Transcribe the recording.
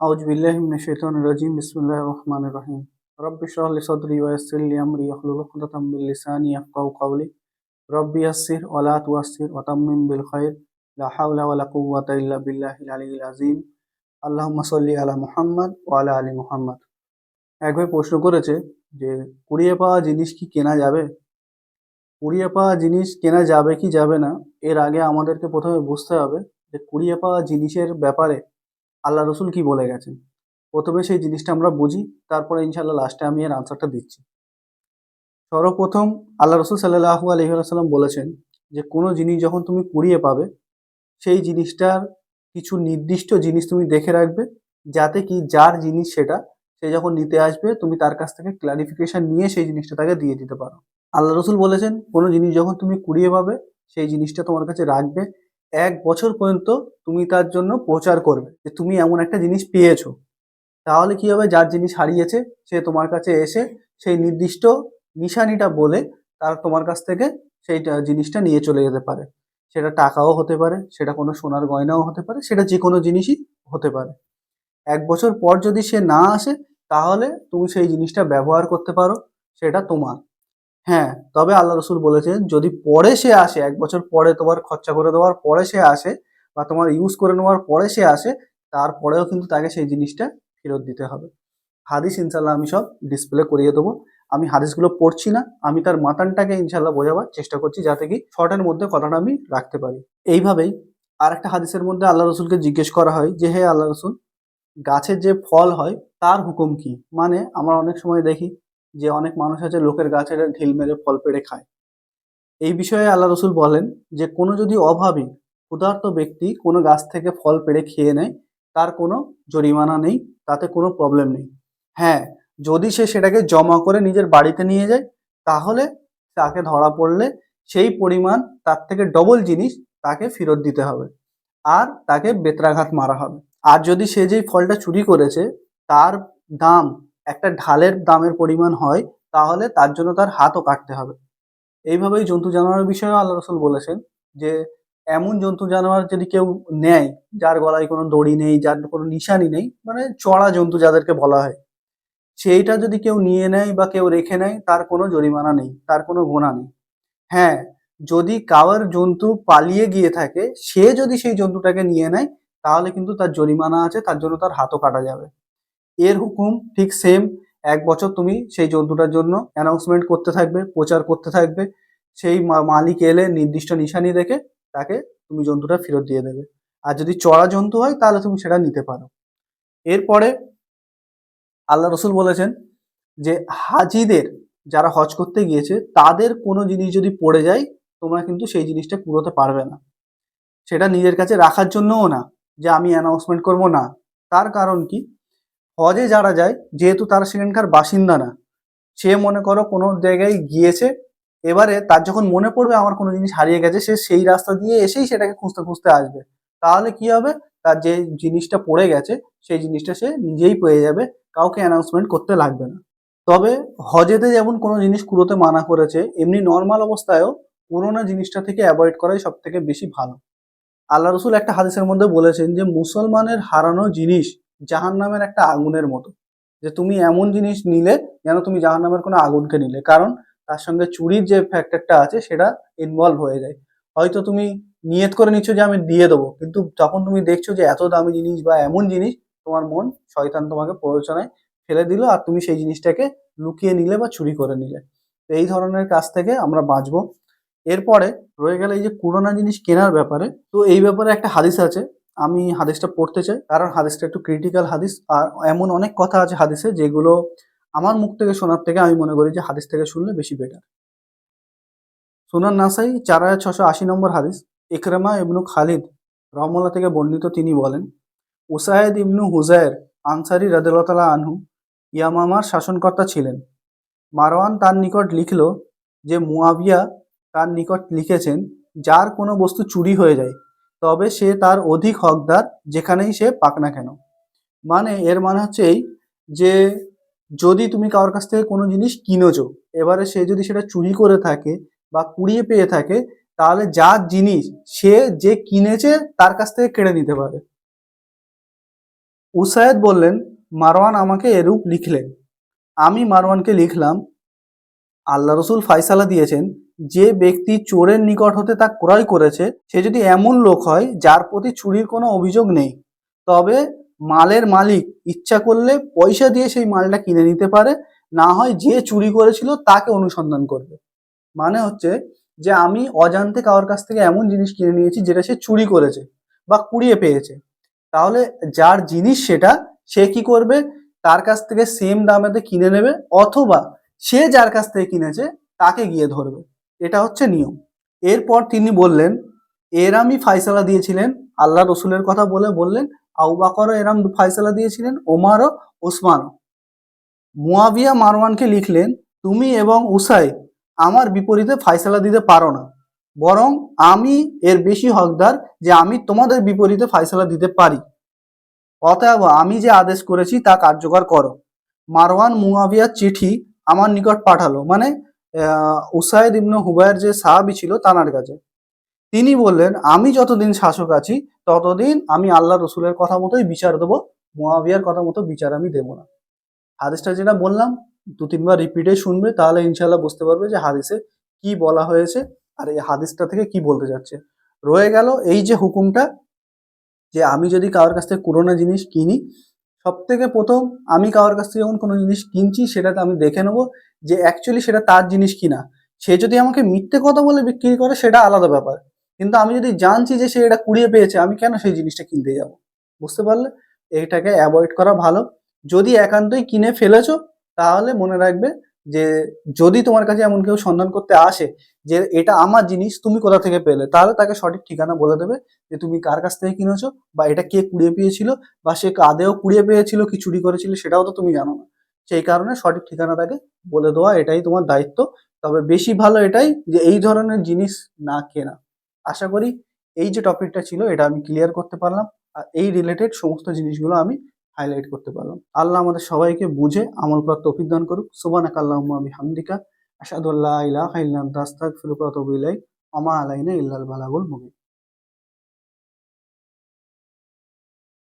আউজ বিল্লাহ মিনাশ শাইতানির রহিম। রব্বি শরহ লি সাদরি ওয়া ইয়াসসির লি আমরি, ইয়াহলুল উকদাতাম মিন লিসানি ইয়াফকাহু কাওলি। রব্বি ইয়াসসির ওয়া লা তুয়াসসির আলা একবার প্রশ্ন করেছে যে, কুড়িয়ে পাওয়া জিনিস কি কেনা যাবে? কুড়িয়ে পাওয়া জিনিস কেনা যাবে কি যাবে না, এর আগে আমাদেরকে প্রথমে বুঝতে হবে যে, কুড়িয়ে পাওয়া জিনিসের ব্যাপারে আল্লাহ রসুল কি বলে গেছেন? প্রথমে সেই জিনিসটা আমরা বুঝি, তারপরে ইনশাল্লাহ লাস্টে আমি এর আনসারটা দিচ্ছি। সর্বপ্রথম আল্লাহ রসুল সাল্লাহ আলহিহাল্লাম বলেছেন যে, কোনো জিনিস যখন তুমি কুড়িয়ে পাবে, সেই জিনিসটার কিছু নির্দিষ্ট জিনিস তুমি দেখে রাখবে, যাতে কি যার জিনিস সেটা, সে যখন নিতে আসবে, তুমি তার কাছ থেকে ক্লারিফিকেশন নিয়ে সেই জিনিসটা তাকে দিয়ে দিতে পারো। আল্লাহ রসুল বলেছেন, কোনো জিনিস যখন তুমি কুড়িয়ে পাবে, সেই জিনিসটা তোমার কাছে রাখবে এক বছর পর্যন্ত তুমি তার জন্য প্রচার করবে যে তুমি এমন একটা জিনিস পেয়েছ। তাহলে কি হবে? যার জিনিস হারিয়েছে, সে তোমার কাছে এসে সেই নির্দিষ্ট নিশানিটা বলে তার তোমার কাছ থেকে সেই জিনিসটা নিয়ে চলে যেতে পারে। সেটা টাকাও হতে পারে, সেটা কোনো সোনার গয়নাও হতে পারে, সেটা যে কোনো জিনিসই হতে পারে। এক বছর পর যদি সে না আসে, তাহলে তুমি সেই জিনিসটা ব্যবহার করতে পারো, সেটা তোমার। হ্যাঁ তবে আল্লাহ রসুল বলেছেন, যদি পরে সে আসে, এক বছর পরে তোমার খরচা করে দেওয়ার পরে সে আসে বা তোমার ইউজ করে নেওয়ার পরে সে আসে, তারপরেও কিন্তু তাকে সেই জিনিসটা ফেরত দিতে হবে। হাদিস ইনশাল্লাহ আমি সব ডিসপ্লে করিয়ে দেবো। আমি হাদিসগুলো পড়ছি না, আমি তার মাতানটাকে ইনশাল্লাহ বোঝাবার চেষ্টা করছি যাতে কি শর্টের মধ্যে কথাটা আমি রাখতে পারি। এইভাবেই আর একটা হাদিসের মধ্যে আল্লাহ রসুলকে জিজ্ঞেস করা হয় যে, হে আল্লাহ রসুল, গাছের যে ফল হয়, তার হুকুম কি? মানে আমরা অনেক সময় দেখি যে অনেক মানুষ আছে লোকের গাছের ঢিল মেরে ফল পেড়ে খায়। এই বিষয়ে আল্লাহ রসুল বলেন যে, কোনো যদি অভাবী, ক্ষুধার্ত ব্যক্তি কোনো গাছ থেকে ফল পেড়ে খেয়ে নেয়, তার কোনো জরিমানা নেই, তাতে কোনো প্রবলেম নেই। হ্যাঁ যদি সে সেটাকে জমা করে নিজের বাড়িতে নিয়ে যায়, তাহলে তাকে ধরা পড়লে সেই পরিমাণ তার থেকে ডবল জিনিস তাকে ফেরত দিতে হবে আর তাকে বেত্রাঘাত মারা হবে। আর যদি সে যেই ফলটা চুরি করেছে, তার দাম একটা ঢালের দামের পরিমাণ হয়, তাহলে তার জন্য তার হাতও কাটতে হবে। এইভাবেই জন্তু জানোয়ারের বিষয়েও আল্লাহ রসুল বলেছেন যে, এমন জন্তু জানোয়ার যদি কেউ নেয়, যার গলায় কোনো দড়ি নেই, যার কোনো নিশানি নেই মানে চড়া জন্তু যাদেরকে বলা হয়, সেইটা যদি কেউ নিয়ে নেয় বা কেউ রেখে নেয়, তার কোনো জরিমানা নেই, তার কোনো গোনা নেই। হ্যাঁ যদি কাওয়ার জন্তু পালিয়ে গিয়ে থাকে, সে যদি সেই জন্তুটাকে নিয়ে নেয়, তাহলে কিন্তু তার জরিমানা আছে, তার জন্য তার হাতও কাটা যাবে। এর হুকুম ঠিক সেম এক বছর তুমি সেই জন্তুটার জন্য অ্যানাউন্সমেন্ট করতে থাকবে, প্রচার করতে থাকবে। সেই মালিক এলে নির্দিষ্ট নিশানি রেখে তাকে তুমি জন্তুটা ফেরত দিয়ে দেবে। আর যদি চড়া জন্তু হয় তাহলে তুমি সেটা নিতে পারো। এরপরে আল্লাহ রসুল বলেছেন যে, হাজিদের যারা হজ করতে গিয়েছে, তাদের কোনো জিনিস যদি পড়ে যায়, তোমরা কিন্তু সেই জিনিসটা পুরোতে পারবে না। সেটা নিজের কাছে রাখার জন্যও না যে, আমি অ্যানাউন্সমেন্ট করব না। তার কারণ কি? হজে যারা যায়, যেহেতু তারা সেখানকার বাসিন্দা না, সে মনে করো কোনো জায়গায় গিয়েছে, এবারে তার যখন মনে পড়বে আমার কোনো জিনিস হারিয়ে গেছে, সে সেই রাস্তা দিয়ে এসেই সেটাকে খুঁজতে খুঁজতে আসবে। তাহলে কি হবে? তার যে জিনিসটা পড়ে গেছে, সেই জিনিসটা সে নিজেই পেয়ে যাবে, কাউকে অ্যানাউন্সমেন্ট করতে লাগবে না। তবে হজেতে যেমন কোনো জিনিস কুড়োতে মানা করেছে, এমনি নর্মাল অবস্থায়ও পুরোনো জিনিসটা থেকে অ্যাভয়েড করাই সব থেকে বেশি ভালো। আল্লাহ রসুল একটা হাদিসের মধ্যে বলেছেন যে, মুসলমানের হারানো জিনিস জাহান নামের একটা আগুনের মতো। যে তুমি এমন জিনিস নিলে যেন তুমি জাহান নামের কোনো আগুনকে নিলে। কারণ তার সঙ্গে চুরির যে ফ্যাক্টরটা আছে, সেটা ইনভলভ হয়ে যায়। হয়তো তুমি নিয়ত করে নিচ্ছ যে আমি দিয়ে দেবো, কিন্তু যখন তুমি দেখছ যে এত দামি জিনিস বা এমন জিনিস, তোমার মন শয়তান তোমাকে প্ররোচনায় ফেলে দিল আর তুমি সেই জিনিসটাকে লুকিয়ে নিলে বা চুরি করে নিলে। তো এই ধরনের কাজ থেকে আমরা বাঁচবো। এরপরে রয়ে গেলে এই যে পুরোনো জিনিস কেনার ব্যাপারে। তো এই ব্যাপারে একটা হাদিস আছে আমি হাদিসটা পড়তে চাই। কারণ হাদিসটা একটু ক্রিটিক্যাল হাদিস। আর এমন অনেক কথা আছে হাদিসে যেগুলো আমার মুখ থেকে শোনার থেকে আমি মনে করি যে হাদিস থেকে শুনলে বেশি বেটার সুনান নাসাই চার হাজার ছশো আশি নম্বর হাদিস। ইকরামা ইবনু খালিদ রহমল্লা থেকে বর্ণিত তিনি বলেন উসাহেদ ইবনু হুজায়ের আনসারি রাদেলতলা আনহু ইয়ামামার শাসনকর্তা ছিলেন। মারওয়ান তার নিকট লিখল যে মুয়াবিয়া তার নিকট লিখেছেন, যার কোনো বস্তু চুরি হয়ে যায় তবে সে তার অধিক হকদার, যেখানেই সে পাক না কেন। মানে এর মানে হচ্ছে এই যে, যদি তুমি কারোর কাছ থেকে কোনো জিনিস কিনেছো, এবারে সে যদি সেটা চুরি করে থাকে বা কুড়িয়ে পেয়ে থাকে, তাহলে যার জিনিস সে যে কিনেছে তার কাছ থেকে কেড়ে নিতে পারে। উসায়েদ বললেন, মারওয়ান আমাকে এরূপ লিখলেন। আমি মারওয়ানকে লিখলাম, আল্লাহ রসুল ফাইসালা দিয়েছেন যে ব্যক্তি চোরের নিকট হতে তা ক্রয় করেছে, সে যদি এমন লোক হয়, যার প্রতি চুরির কোনো অভিযোগ নেই, তবে মালের মালিক ইচ্ছা করলে পয়সা দিয়ে সেই মালটা কিনে নিতে পারে, না হয় যে চুরি করেছিল তাকে অনুসন্ধান করবে। মানে হচ্ছে যে আমি অজান্তে কারোর কাছ থেকে এমন জিনিস কিনে নিয়েছি, যেটা সে চুরি করেছে বা কুড়িয়ে পেয়েছে। তাহলে যার জিনিস সেটা, সে কি করবে? তার কাছ থেকে সেম দামেতে কিনে নেবে, অথবা সে যার কাছ থেকে কিনেছে, তাকে গিয়ে ধরবে। এটা হচ্ছে নিয়ম। এরপর তিনি বললেন এরামই ফাইসালা দিয়েছিলেন। আল্লাহ রসুলের কথা বলে বললেন আউবাকরও এরাম ফাইসালা দিয়েছিলেন, ওমারও, ওসমানও। মুয়াবিয়া মারওয়ানকে লিখলেন, তুমি এবং উসাই আমার বিপরীতে ফাইসালা দিতে পারো না। বরং আমি এর বেশি হকদার যে আমি তোমাদের বিপরীতে ফাইসালা দিতে পারি। অতএব আমি যে আদেশ করেছি তা কার্যকর করো। মারওয়ান মুয়াবিয়ার চিঠি আমার নিকট পাঠালো। মানে উসাইদ ইবনু হুবায়ের যে সাহাবি ছিল তানার কাছে। তিনি বললেন, আমি যতদিন শাসক আছি, ততদিন আমি আল্লাহ রসুলের কথা মতোই বিচার দেবো মুয়াবিয়ার কথা মতো বিচার আমি দেবো না। হাদিসটা যেটা বললাম, দু তিনবার রিপিটে শুনবে, তাহলে ইনশাল্লাহ বুঝতে পারবে যে হাদিসে কি বলা হয়েছে আর এই হাদিসটা থেকে কি বলতে যাচ্ছে। রয়ে গেল এই যে হুকুমটা, যে আমি যদি কারোর কাছ থেকে পুরোনো জিনিস কিনি সব থেকে প্রথম আমি কারোর কাছ থেকে যখন কোনো জিনিস কিনছি, সেটাতে আমি দেখে নেব যে অ্যাকচুয়ালি সেটা তার জিনিস কিনা। সে যদি আমাকে মিথ্যে কথা বলে বিক্রি করে, সেটা আলাদা ব্যাপার। কিন্তু আমি যদি জানছি যে সে এটা কুড়িয়ে পেয়েছে, আমি কেন সেই জিনিসটা কিনতে যাব? বুঝতে পারলে? এইটাকে অ্যাভয়েড করা ভালো। যদি একান্তই কিনে ফেলেছো, তাহলে মনে রাখবে যে যদি তোমার কাছে এমন কেউ সন্ধান করতে আসে যে এটা আমার জিনিস, তুমি কোথা থেকে পেলে? তাহলে তাকে সঠিক ঠিকানা বলে দেবে যে তুমি কার কাছ থেকে কিনেছো বা এটা কে কুড়িয়ে পেয়েছিল বা সে আদেও কুড়িয়ে পেয়েছিল, কি চুরি করেছিল সেটাও তো তুমি জানো না। সেই কারণে সঠিক ঠিকানা তাকে বলে দেওয়া এটাই তোমার দায়িত্ব। তবে বেশি ভালো এটাই যে এই ধরনের জিনিস না কেনা। আশা করি এই যে টপিকটা ছিল, এটা আমি ক্লিয়ার করতে পারলাম। আর এই রিলেটেড সমস্ত জিনিসগুলো আমি হাইলাইট করতে পারলাম। আল্লাহ আমাদের সবাইকে বুঝে আমল করার তৌফিক দান করুক। সুবান আল্লাহুম্মা বিহামদিকা, আশহাদু আল্লা ইলাহা ইল্লা আনতা, আস্তাগফিরুকা ওয়া আতুবু ইলাইক। ওয়া মা আলাইনা ইল্লাল বালাগুল মুবিন।